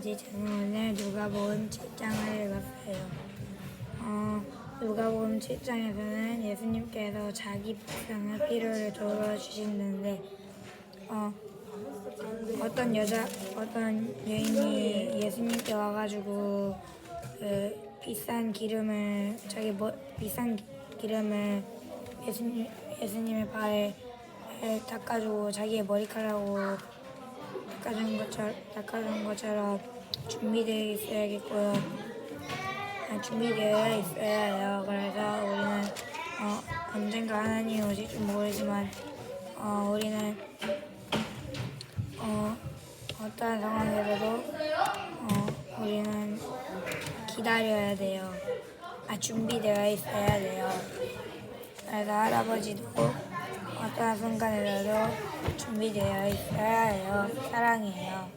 할아버지 저는 오늘 누가복음 7장을 읽었어요. 어, 누가복음 7장에서는 예수님께서 자기 백성의 필요를 도와주시는데 어, 어떤 여자 어떤 여인이 예수님께 와가지고 그 비싼 기름을 자기 뭐 비싼 기- 기름을 예수님 예수님의 발에 에 닦아주고 자기의 머리카락으로 닦아준 것처럼 준비되어 있어야겠고요. 아, 준비되어 있어야 해요. 그래서 우리는 어, 언젠가 하나님이 오실지 모르지만 어, 우리는 어, 어떠한 상황에서도 어, 우리는 기다려야 돼요. 아, 준비되어 있어야 돼요. 그래서 할아버지도 어떠한 순간에서도 준비되어 있어야 해요. 사랑해요.